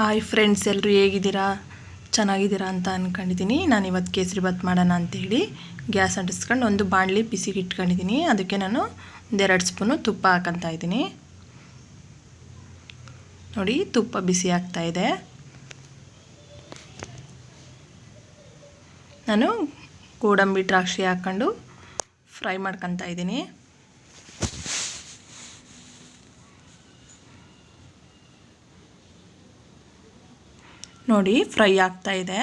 Hi friends ಎಲ್ಲರೂ ಹೇಗಿದ್ದೀರಾ? ಚೆನ್ನಾಗಿದ್ದೀರಾ ಅಂತ ಅಂದ್ಕೊಂಡಿದ್ದೀನಿ ನಾನು ಇವತ್ತು ಕೇಸರಿ ಬಾತ್ ಮಾಡೋಣ ಅಂತೇಳಿ ಗ್ಯಾಸ್ ಅಂಟಿಸ್ಕೊಂಡು ಒಂದು ಬಾಣಲಿ ಬಿಸಿಗೆ ಇಟ್ಕೊಂಡಿದ್ದೀನಿ. ಅದಕ್ಕೆ ನಾನು ಒಂದೆರಡು ಸ್ಪೂನು ತುಪ್ಪ ಹಾಕಂತ ಇದ್ದೀನಿ. ನೋಡಿ, ತುಪ್ಪ ಬಿಸಿ ಆಗ್ತಾ ಇದೆ. ನಾನು ಗೋಡಂಬಿ ದ್ರಾಕ್ಷಿ ಹಾಕ್ಕೊಂಡು ಫ್ರೈ ಮಾಡ್ಕೊತಾ ಇದ್ದೀನಿ. ನೋಡಿ, ಫ್ರೈ ಆಗ್ತಾ ಇದೆ.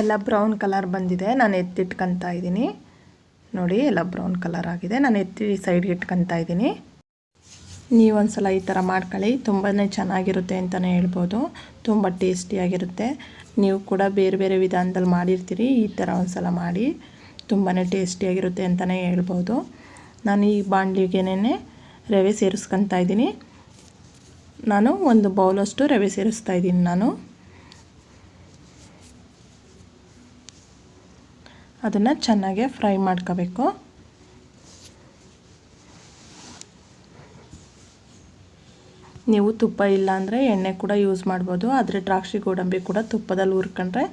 ಎಲ್ಲ ಬ್ರೌನ್ ಕಲರ್ ಬಂದಿದೆ. ನಾನು ಎತ್ತಿಟ್ಕೊತಾ ಇದ್ದೀನಿ. ನೋಡಿ, ಎಲ್ಲ ಬ್ರೌನ್ ಕಲರ್ ಆಗಿದೆ. ನಾನು ಎತ್ತಿ ಸೈಡ್ಗೆ ಇಟ್ಕೊತಾ ಇದ್ದೀನಿ. ನೀವೊಂದು ಸಲ ಈ ಥರ ಮಾಡ್ಕೊಳ್ಳಿ. ತುಂಬಾ ಚೆನ್ನಾಗಿರುತ್ತೆ ಅಂತಲೇ ಹೇಳ್ಬೋದು. ತುಂಬ ಟೇಸ್ಟಿಯಾಗಿರುತ್ತೆ ನೀವು ಕೂಡ ಬೇರೆ ಬೇರೆ ವಿಧಾನದಲ್ಲಿ ಮಾಡಿರ್ತೀರಿ. ಈ ಥರ ಒಂದು ಸಲ ಮಾಡಿ ತುಂಬಾ ಟೇಸ್ಟಿಯಾಗಿರುತ್ತೆ ಅಂತಲೇ ಹೇಳ್ಬೋದು. ನಾನು ಈ ಬಾಣಲಿಗೆನೇ ರವೆ ಸೇರಿಸ್ಕೊತಾ ಇದ್ದೀನಿ. ನಾನು ಒಂದು ಬೌಲಷ್ಟು ರವೆ ಸೇರಿಸ್ತಾ ಇದ್ದೀನಿ ನಾನು. ಅದನ್ನು ಚೆನ್ನಾಗೆ ಫ್ರೈ ಮಾಡ್ಕೋಬೇಕು. ನೀವು ತುಪ್ಪ ಇಲ್ಲ ಅಂದರೆ ಎಣ್ಣೆ ಕೂಡ ಯೂಸ್ ಮಾಡ್ಬೋದು, ಆದರೆ ದ್ರಾಕ್ಷಿ ಗೋಡಂಬಿ ಕೂಡ ತುಪ್ಪದಲ್ಲಿ ಹುರ್ಕೊಂಡ್ರೆ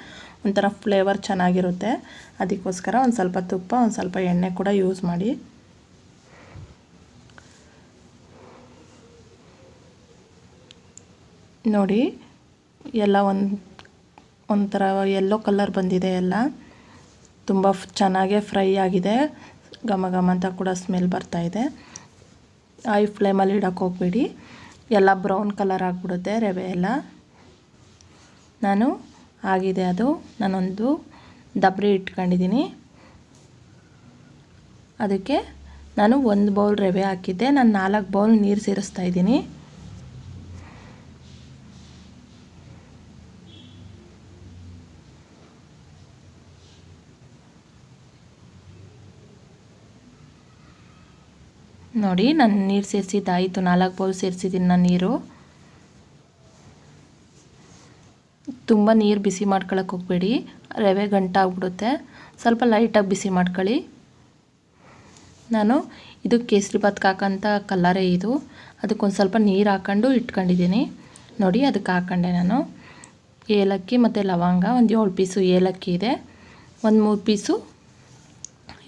ಒಂಥರ ಫ್ಲೇವರ್ ಚೆನ್ನಾಗಿರುತ್ತೆ. ಅದಕ್ಕೋಸ್ಕರ ಒಂದು ಸ್ವಲ್ಪ ತುಪ್ಪ, ಒಂದು ಸ್ವಲ್ಪ ಎಣ್ಣೆ ಕೂಡ ಯೂಸ್ ಮಾಡಿ. ನೋಡಿ, ಎಲ್ಲ ಒಂದು, ಒಂಥರ ಯೆಲ್ಲೋ ಕಲರ್ ಬಂದಿದೆ ಎಲ್ಲ. ತುಂಬ ಚೆನ್ನಾಗೇ ಫ್ರೈ ಆಗಿದೆ. ಘಮ ಘಮ ಅಂತ ಕೂಡ ಸ್ಮೆಲ್ ಬರ್ತಾ ಇದೆ. ಐ ಫ್ಲೇಮಲ್ಲಿ ಇಡೋಕೆ ಹೋಗ್ಬೇಡಿ. ಎಲ್ಲ ಬ್ರೌನ್ ಕಲರ್ ಆಗಿಬಿಡುತ್ತೆ ರವೆ ಎಲ್ಲ. ನಾನು ಆಗಿದೆ ಅದು. ನಾನೊಂದು ದಬ್ರಿ ಇಟ್ಕೊಂಡಿದ್ದೀನಿ. ಅದಕ್ಕೆ ನಾನು ಒಂದು ಬೌಲ್ ರವೆ ಹಾಕಿದ್ದೆ. ನಾನು ನಾಲ್ಕು ಬೌಲ್ ನೀರು ಸೇರಿಸ್ತಾ ಇದ್ದೀನಿ. ನೋಡಿ, ನಾನು ನೀರು ಸೇರಿಸಿದ್ದಾಯಿತು, ನಾಲ್ಕು ಬೌಲ್ ಸೇರಿಸಿದ್ದೀನಿ ನಾನು ನೀರು. ತುಂಬ ನೀರು ಬಿಸಿ ಮಾಡ್ಕೊಳಕ್ಕೆ ಹೋಗಬೇಡಿ, ರವೆ ಗಂಟಾಗ್ಬಿಡುತ್ತೆ ಸ್ವಲ್ಪ ಲೈಟಾಗಿ ಬಿಸಿ ಮಾಡ್ಕೊಳ್ಳಿ. ನಾನು ಇದು ಕೇಸರಿ ಭಾತ್ಗೆ ಹಾಕೋಂಥ ಕಲ್ಲರೇ ಇದು. ಅದಕ್ಕೊಂದು ಸ್ವಲ್ಪ ನೀರು ಹಾಕ್ಕೊಂಡು ಇಟ್ಕೊಂಡಿದ್ದೀನಿ ನೋಡಿ, ಅದಕ್ಕೆ ಹಾಕೊಂಡೆ ನಾನು. ಏಲಕ್ಕಿ ಮತ್ತು ಲವಂಗ, ಒಂದು ಏಳು ಪೀಸು ಏಲಕ್ಕಿ ಇದೆ. ಒಂದು ಮೂರು ಪೀಸು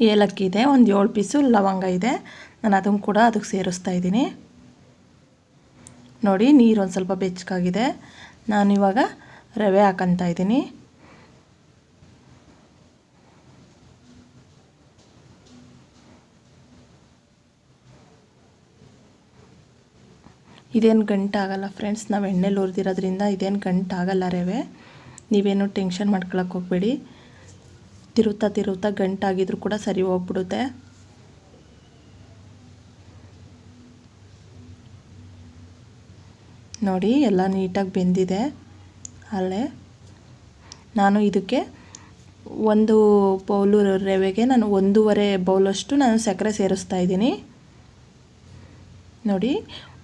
ಏಲಕ್ಕಿ ಇದೆ ಒಂದು ಏಳು ಪೀಸು ಲವಂಗ ಇದೆ. ನಾನು ಅದನ್ನು ಕೂಡ ಅದಕ್ಕೆ ಸೇರಿಸ್ತಾ ಇದ್ದೀನಿ. ನೋಡಿ, ನೀರು ಒಂದು ಸ್ವಲ್ಪ ಬೆಚ್ಚಗಾಗಿದೆ. ನಾನಿವಾಗ ರವೆ ಹಾಕಂತ ಇದ್ದೀನಿ. ಇದೇನು ಗಂಟಾಗಲ್ಲ ಫ್ರೆಂಡ್ಸ್, ನಾವು ಎಣ್ಣೆಲಿ ಹುರಿದಿರೋದ್ರಿಂದ ಇದೇನು ಗಂಟಾಗಲ್ಲ ರವೆ. ನೀವೇನು ಟೆನ್ಷನ್ ಮಾಡ್ಕೊಳಕ್ಕೆ ಹೋಗ್ಬೇಡಿ. ತಿರುತ್ತಾ ತಿರುತ್ತಾ ಗಂಟಾಗಿದ್ರು ಕೂಡ ಸರಿ ಹೋಗ್ಬಿಡುತ್ತೆ. ನೋಡಿ, ಎಲ್ಲ ನೀಟಾಗಿ ಬೆಂದಿದೆ. ಅಲ್ಲೇ ನಾನು ಇದಕ್ಕೆ ಒಂದು ಬೌಲು ರವೆಗೆ ನಾನು ಒಂದೂವರೆ ಬೌಲಷ್ಟು ನಾನು ಸಕ್ಕರೆ ಸೇರಿಸ್ತಾ ಇದ್ದೀನಿ. ನೋಡಿ,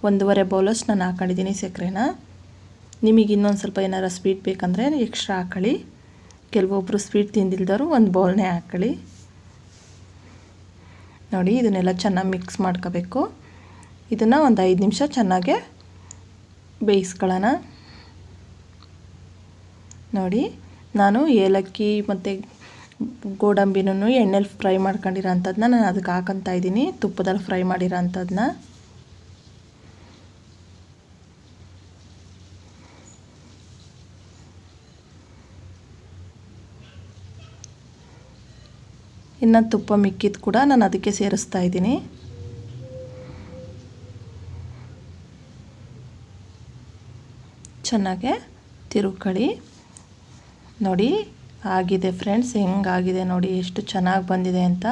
ಒಂದೂವರೆ ಬೌಲಷ್ಟು ನಾನು ಹಾಕೊಂಡಿದ್ದೀನಿ ಸಕ್ಕರೆನ. ನಿಮಗೆ ಇನ್ನೊಂದು ಸ್ವಲ್ಪ ಏನಾರು ಸ್ವೀಟ್ ಬೇಕಂದರೆ ಎಕ್ಸ್ಟ್ರಾ ಹಾಕೊಳ್ಳಿ. ಕೆಲವೊಬ್ಬರು ಸ್ವೀಟ್ ತಿಂದಿಲ್ದವರು ಒಂದು ಬೌಲ್ನೇ ಹಾಕ್ಕೊಳ್ಳಿ. ನೋಡಿ, ಇದನ್ನೆಲ್ಲ ಚೆನ್ನಾಗಿ ಮಿಕ್ಸ್ ಮಾಡ್ಕೋಬೇಕು. ಇದನ್ನು ಒಂದು ಐದು ನಿಮಿಷ ಚೆನ್ನಾಗೆ ಬೇಯಿಸ್ಕೊಳ್ಳೋಣ. ನೋಡಿ, ನಾನು ಏಲಕ್ಕಿ ಮತ್ತು ಗೋಡಂಬಿನೂ ಎಣ್ಣೆಲಿ ಫ್ರೈ ಮಾಡ್ಕೊಂಡಿರೋ ಅಂಥದ್ದನ್ನ ನಾನು ಅದಕ್ಕೆ ಹಾಕೊತಾ ಇದ್ದೀನಿ. ತುಪ್ಪದಲ್ಲಿ ಫ್ರೈ ಮಾಡಿರೋ ಅಂಥದ್ದನ್ನ ಇನ್ನು ತುಪ್ಪ ಮಿಕ್ಕಿದ್ದು ಕೂಡ ನಾನು ಅದಕ್ಕೆ ಸೇರಿಸ್ತಾ ಇದ್ದೀನಿ. ಚೆನ್ನಾಗೆ ತಿರುಕಳಿ ನೋಡಿ, ಆಗಿದೆ ಫ್ರೆಂಡ್ಸ್, ಹೆಂಗಾಗಿದೆ ನೋಡಿ, ಎಷ್ಟು ಚೆನ್ನಾಗಿ ಬಂದಿದೆ ಅಂತ.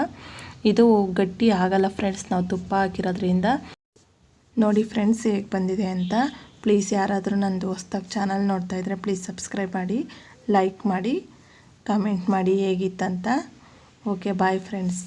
ಇದು ಗಟ್ಟಿ ಆಗಲ್ಲ ಫ್ರೆಂಡ್ಸ್, ನಾವು ತುಪ್ಪ ಹಾಕಿರೋದ್ರಿಂದ. ನೋಡಿ ಫ್ರೆಂಡ್ಸ್, ಹೇಗೆ ಬಂದಿದೆ ಅಂತ. ಪ್ಲೀಸ್ ಯಾರಾದರೂ ನಂದು ಹೊಸ್ದಾಗಿ ಚಾನಲ್ ನೋಡ್ತಾ ಇದ್ದರೆ ಪ್ಲೀಸ್ ಸಬ್ಸ್ಕ್ರೈಬ್ ಮಾಡಿ, ಲೈಕ್ ಮಾಡಿ, ಕಮೆಂಟ್ ಮಾಡಿ, ಹೇಗಿತ್ತಂತ. Okay bye friends.